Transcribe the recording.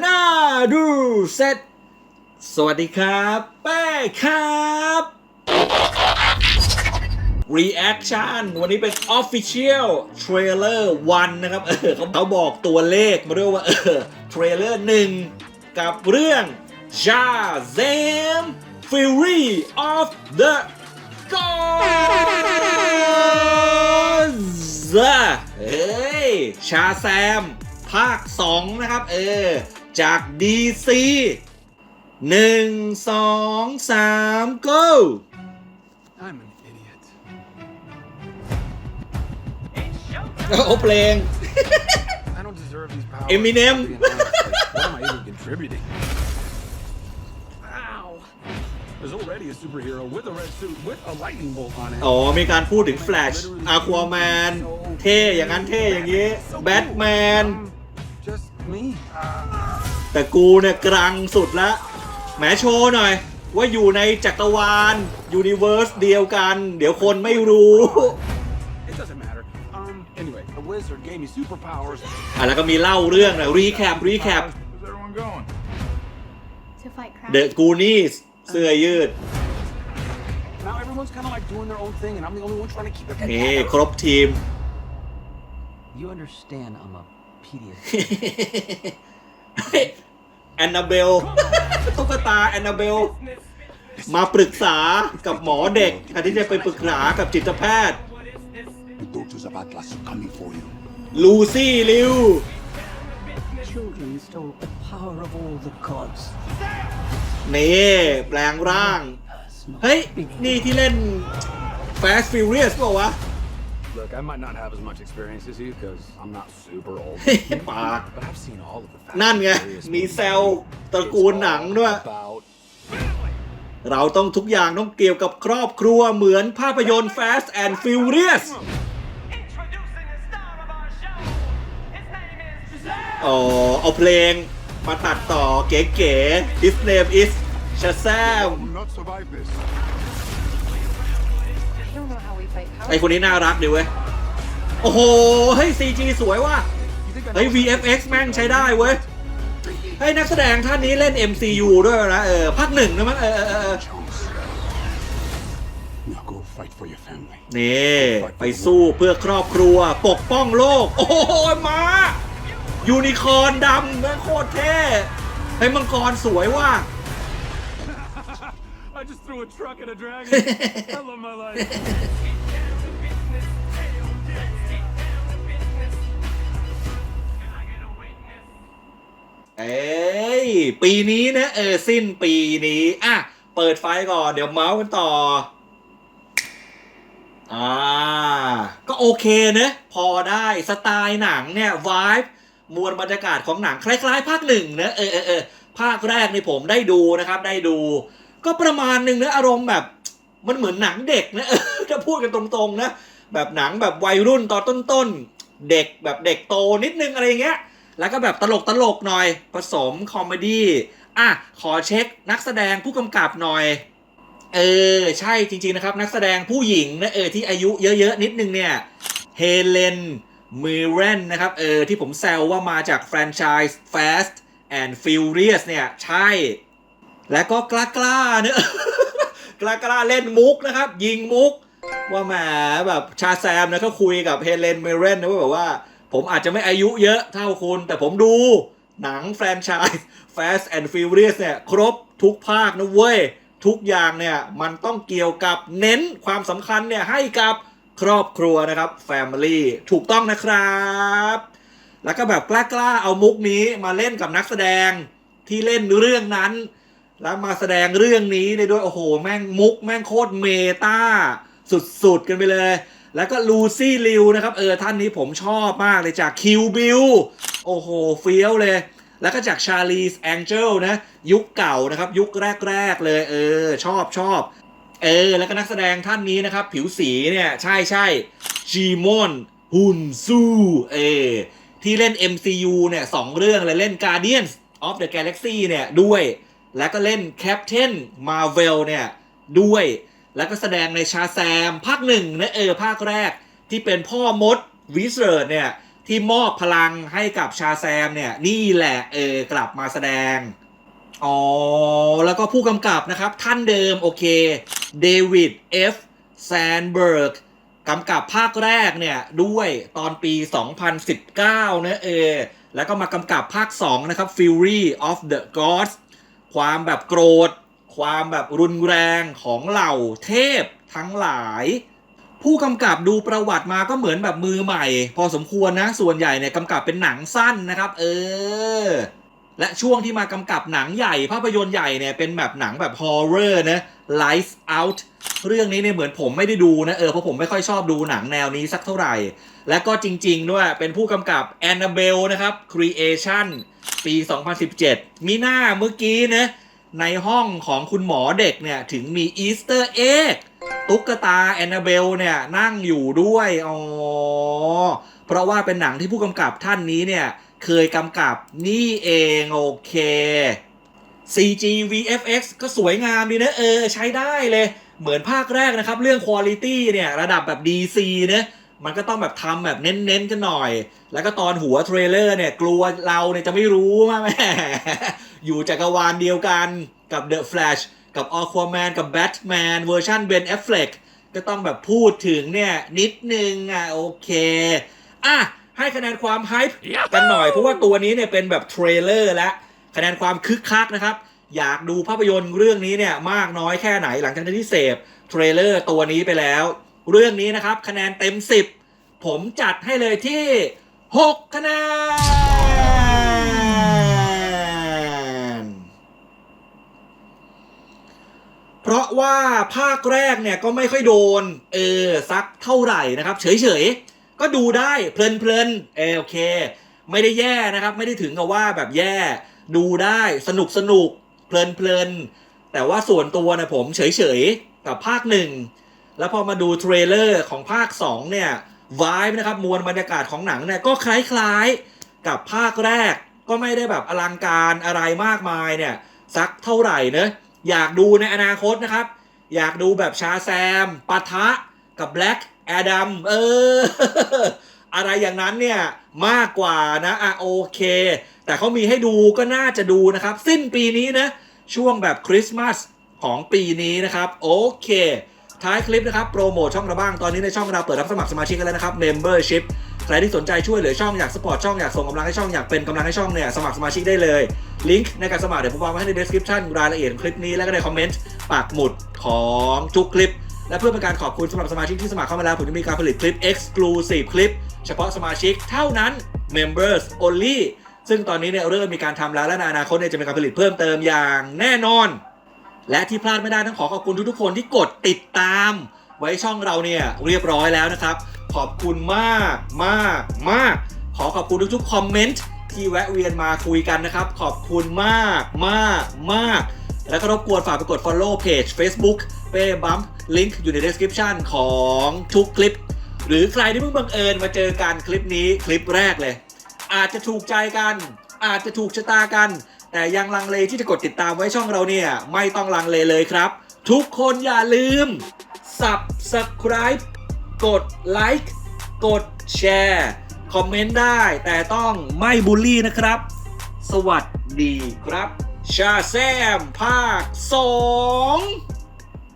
น่าดูเซตสวัสดีครับแป้ครับ Reaction วันนี้เป็น Official Trailer 1 นะครับ เออเขาเขาบอกตัวเลขมาด้วยว่า เออ Trailer 1กับเรื่อง Shazam Fury of the Gods เฮ้ย ชาแซม ภาค 2 นะครับ เออ จาก DC 1 2 3 go I'm an idiot. โอ้เพลง I don't deserve these powers. Eminem. Being honest, like, what am I even contributing? Ow! There's already a superhero with a red suit with a lightning bolt on it. อ๋อ มีการพูดถึง Flash Aquaman เท่อย่างนั้นเท่อย่างนี้ Batman I'm just me. แต่กูเนี่ยกลางสุดละแหมโชว์หน่อย ว่าอยู่ในจักรวาลยูนิเวอร์สเดียวกัน เดี๋ยวคนไม่รู้ It doesn't matter. Um. Anyway, the wizard gave me superpowers. อะแล้วก็มีเล่าเรื่องนะรีแคปรีแคป Where's everyone going? To fight crime. เดอะกูนี่เสื้อยืด Now everyone's kind of like doing their own thing, and I'm the only one trying to keep it นี่ together. ครบทีม You understand I'm a pediatrician. แอนนาเบลตุ๊กตาแอนนาเบล มาปรึกษากับหมอเด็กแทนที่จะไปปรึกษากับจิตแพทย์ The daughters of Atlas are coming for you. ลูซี่ลิว Children stole the power of all the gods. นี่แปลงร่าง Personal เฮ้ย being นี่ที่เล่น Fast Furious เปล่าวะ Look, I might not have as much experience as you because I'm not super old. ปาก But I've seen all of the Fast นั่นไง and Furious มี movies. แซลตระกูลหนังด้วย It's all about เราต้องทุกอย่างต้องเกี่ยวกับครอบครัวเหมือนภาพยนตร์ Fast and Furious Introducing the star of our show. His name is Shazam. อ๋อเอาเพลงมาตัดต่อเก๋ๆ His name is Shazam will not survive this. ไอคนนี้น่ารักดีเว้ย โอ้โห เฮ้ย CG สวยว่ะ เฮ้ย VFX แม่งใช้ได้เว้ยเฮ้ยนักแสดงท่านนี้เล่น MCU ด้วยนะ เออภาคหนึ่งนะมั้งเออเออเออ Chance. Now go fight for your family. นี่ไปสู้เพื่อครอบครัวปกป้องโลก โอ้โหมายูนิคอร์นดำแม่งโคตรเท่เฮ้ยมังกรสวยว่ะ I just threw a truck at a dragon. I love my life. เอ้ย ปีนี้นะ เออ สิ้นปีนี้ อะ เปิดไฟก่อน เดี๋ยวเมาส์กันต่อ อ่า ก็โอเคนะ พอได้สไตล์หนังเนี่ยวายมวลบรรยากาศของหนังคล้ายๆ ภาคหนึ่งนะ เออเออเออภาคแรกนี่ผมได้ดูนะครับ ได้ดู ก็ประมาณหนึ่งนะ อารมณ์แบบมันเหมือนหนังเด็กนะถ้าพูดกันตรงๆนะ แบบหนังแบบวัยรุ่นตอนต้นๆ เด็กแบบเด็กโตนิดนึงอะไรเงี้ย แล้วก็แบบตลกตลกหน่อย ผสมคอมเมดี้อะขอเช็คนักแสดงผู้กำกับหน่อย เออ ใช่จริง ๆ นะครับ นักแสดงผู้หญิงนะเออที่อายุเยอะๆ นิดนึงเนี่ยเฮเลนมิเรนนะครับเออที่ผมแซวว่ามาจากแฟรนไชส์ Fast and Furious เนี่ย ใช่ และก็กล้ากล้าๆเนอะกล้ากล้าๆเล่นมุกนะครับ ยิงมุก ว่าแหมแบบชาแซมนะก็คุยกับเฮเลนมิเรนนะว่าแบบว่า ผมอาจจะไม่อายุเยอะเท่าคุณ แต่ผมดูหนังแฟรนไชส์ Fast and Furious เนี่ย ครบทุกภาคนะเว้ย ทุกอย่างเนี่ย มันต้องเกี่ยวกับเน้นความสำคัญเนี่ย ให้กับครอบครัวนะครับ Family ถูกต้องนะครับ แล้วก็แบบกล้าๆ เอามุกนี้มาเล่นกับนักแสดงที่เล่นเรื่องนั้น แล้วมาแสดงเรื่องนี้ได้ด้วย โอ้โห แม่งมุก แม่งโคตรเมตาสุดๆ กันไปเลย แล้วก็ลูซี่ลิวนะครับเออท่านนี้ผมชอบมากเลยจากคิวบิลโอ้โหเฟี้ยวเลย แล้วก็จากชาลีสแองเจลนะยุคเก่านะครับยุคแรก ๆ เลยเออชอบชอบเออแล้วก็นักแสดงท่านนี้นะครับ ผิวสีเนี่ยใช่ใช่จีมอนฮุนซูเออที่เล่น MCU เนี่ยสองเรื่องเลยเล่น Guardians of the Galaxy เนี่ยด้วย แล้วก็เล่น Captain Marvel เนี่ยด้วย แล้วก็แสดงในชาแซม ภาคหนึ่งนะเออภาคแรกที่เป็นพ่อมดวิเซอร์เนี่ยที่มอบพลังให้กับชาแซมเนี่ยนี่แหละเออกลับมาแสดง อ๋อ แล้วก็ผู้กำกับนะครับ ท่านเดิมโอเคเดวิด F. แซนเบิร์กกำกับภาคแรกเนี่ยด้วยตอนปี 2019นะเออแล้วก็มากำกับภาค 2 นะครับ Fury of the Gods ความแบบโกรธ ความแบบรุนแรงของเหล่าเทพทั้งหลาย ผู้กำกับดูประวัติมาก็เหมือนแบบมือใหม่ พอสมควรนะ ส่วนใหญ่เนี่ยกำกับเป็นหนังสั้นนะครับ เออ และช่วงที่มากำกับหนังใหญ่ ภาพยนตร์ใหญ่เนี่ยเป็นแบบหนังแบบฮอร์เรอร์นะ Lights Out เรื่องนี้เนี่ยเหมือนผมไม่ได้ดูนะเออเพราะผมไม่ค่อยชอบดูหนังแนวนี้สักเท่าไหร่ และก็จริง ๆ ด้วยเป็นผู้กำกับ Annabelle นะครับ Creation ปี 2017 มีหน้าเมื่อกี้นะ ในห้องของคุณหมอเด็กเนี่ย ถึงมีอีสเตอร์เอ็กตุ๊กตาแอนนาเบลเนี่ย นั่งอยู่ด้วย อ๋อ เพราะว่าเป็นหนังที่ผู้กำกับท่านนี้เนี่ย เคยกำกับนี่เองโอเค CG VFX ก็สวยงามดีนะเออ ใช้ได้เลย เหมือนภาคแรกนะครับ เรื่อง Quality เนี่ย ระดับแบบ DC เนะ มันก็ต้องแบบทำแบบเน้นๆกันหน่อย แล้วก็ตอนหัวเทรลเลอร์เนี่ยกลัวเราเนี่ยจะไม่รู้ว่าแหม่อยู่จักรวาลเดียวกันกับ The Flash กับ Aquaman กับ Batman เวอร์ชัน Ben Affleck ก็ต้องแบบพูดถึงเนี่ย นิดนึงอะโอเค อะ ให้คะแนนความไฮป์กันหน่อย เพราะว่าตัวนี้เนี่ยเป็นแบบเทรลเลอร์และคะแนนความคึกคักนะครับ อยากดูภาพยนตร์เรื่องนี้เนี่ยมากน้อยแค่ไหนหลังจากที่เสพเทรลเลอร์ตัวนี้ไปแล้ว เรื่องนี้นะครับ คะแนนเต็ม 10 ผมจัดให้เลยที่ 6 คะแนน เพราะว่าภาคแรกเนี่ยก็ไม่ค่อยโดน เออ สักเท่าไหร่นะครับ เฉยๆ ก็ดูได้เพลินๆ เออโอเค ไม่ได้แย่นะครับ ไม่ได้ถึงกับว่าแบบแย่ ดูได้สนุกสนุกเพลินๆ แต่ว่าส่วนตัวนะผมเฉยๆ กับภาคหนึ่ง แล้วพอมาดูเทรลเลอร์ของภาค 2 เนี่ยวายนะครับมวลบรรยากาศของหนังเนี่ยก็คล้ายๆกับภาคแรก ก็ไม่ได้แบบอลังการอะไรมากมายเนี่ยสักเท่าไหร่เนอะอยากดูในอนาคตนะครับ อยากดูแบบชาแซมปะทะกับแบล็กแอดัมเออ อะไรอย่างนั้นเนี่ยมากกว่านะอะโอเค แต่เขามีให้ดูก็น่าจะดูนะครับ สิ้นปีนี้นะ ช่วงแบบคริสต์มาสของปีนี้นะครับ โอเค ท้ายคลิปนะครับโปรโมทช่องเราบ้างตอนนี้ในช่องเราเปิดรับสมัครสมาชิกกันแล้วนะครับ Membership ใครที่สนใจช่วยเหลือช่องอยากสปอร์ตช่องอยากส่งกำลังให้ช่องอยากเป็นกำลังให้ช่องเนี่ยสมัครสมาชิกได้เลยลิงก์ในการสมัครเดี๋ยวผมวางไว้ให้ใน description รายละเอียดคลิปนี้แล้วก็ในคอมเมนต์ปากหมุดของทุกคลิป และเพื่อเป็นการขอบคุณสำหรับสมาชิกที่สมัครเข้ามาแล้วผมจะมีการผลิตคลิป exclusive คลิป เฉพาะสมาชิกเท่านั้น members only ซึ่งตอนนี้เนี่ยเริ่มมีการทำแล้วและในอนาคตเนี่ยจะมีการผลิตเพิ่มเติมอย่างแน่นอน และที่พลาดไม่ได้ต้องขอขอบคุณทุกๆคนที่กดติดตาม ไว้ช่องเราเนี่ยเรียบร้อยแล้วนะครับ ขอบคุณมากมากมากขอขอบคุณทุกๆคอมเมนต์ที่แวะเวียนมาคุยกันนะครับ ขอบคุณมากมากมาก แล้วก็รบกวนฝากไปกด follow page Facebook เป้บัมลิงก์อยู่ใน description ของทุกคลิป หรือใครที่เพิ่งบังเอิญมาเจอกันคลิปนี้คลิปแรกเลย อาจจะถูกใจกัน อาจจะถูกชะตากัน แต่ยังลังเลที่จะกดติดตามไว้ช่องเราเนี่ย ไม่ต้องลังเลเลยครับ ทุกคนอย่าลืม subscribe กดไลค์กดแชร์คอมเมนต์ได้ แต่ต้องไม่บูลลี่นะครับ สวัสดีครับ ชาแซมภาค2